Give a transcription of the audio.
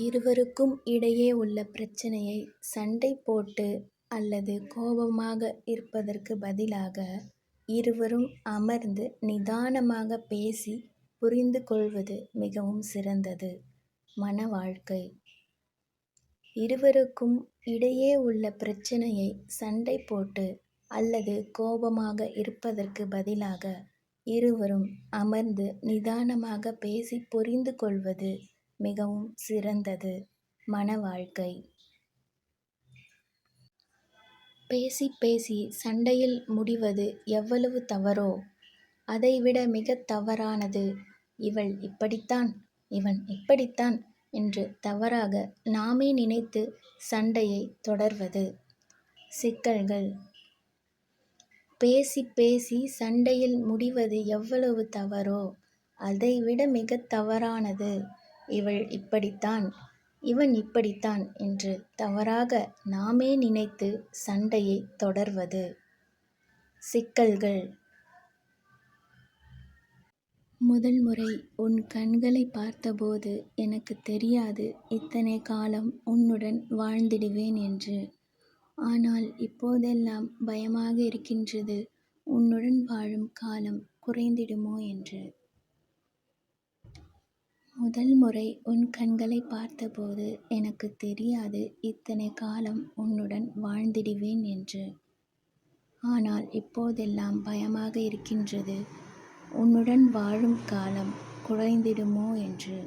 இருவருக்கும் இடையே உள்ள பிரச்சனையை சண்டை போட்டு அல்லது கோபமாக இருப்பதற்கு பதிலாக இருவரும் அமர்ந்து நிதானமாக பேசி புரிந்து கொள்வது மிகவும் சிறந்தது. மன வாழ்க்கை இருவருக்கும் இடையே உள்ள பிரச்சனையை சண்டை போட்டு அல்லது கோபமாக இருப்பதற்கு பதிலாக இருவரும் அமர்ந்து நிதானமாக பேசி புரிந்து கொள்வது மிகவும் சிறந்தது. மன வாழ்க்கை பேசிப் பேசி சண்டையில் முடிவது எவ்வளவு தவறோ அதைவிட மிகத் தவறானது இவள் இப்படித்தான் இவன் இப்படித்தான் என்று தவறாக நாமே நினைத்து சண்டையை தொடர்வது. சிக்கல்கள் பேசிப் பேசி சண்டையில் முடிவது எவ்வளவு தவறோ அதைவிட மிகத் தவறானது இவள் இப்படித்தான் இவன் இப்படித்தான் என்று தவறாக நாமே நினைத்து சண்டையை தொடர்வது. சிக்கல்கள் முதல் முறை உன் கண்களைப் பார்த்தபோது எனக்கு தெரியாது இத்தனை காலம் உன்னுடன் வாழ்ந்திடுவேன் என்று. ஆனால் இப்போதெல்லாம் பயமாக இருக்கின்றது உன்னுடன் வாழும் காலம் குறைந்திடுமோ என்று. முதல் முறை உன் கண்களைப் பார்த்தபோது எனக்குத் தெரியாது இத்தனை காலம் உன்னுடன் வாழ்ந்திடுவேன் என்று. ஆனால் இப்போதெல்லாம் பயமாக இருக்கின்றது உன்னுடன் வாழும் காலம் குறைந்திடுமோ என்று.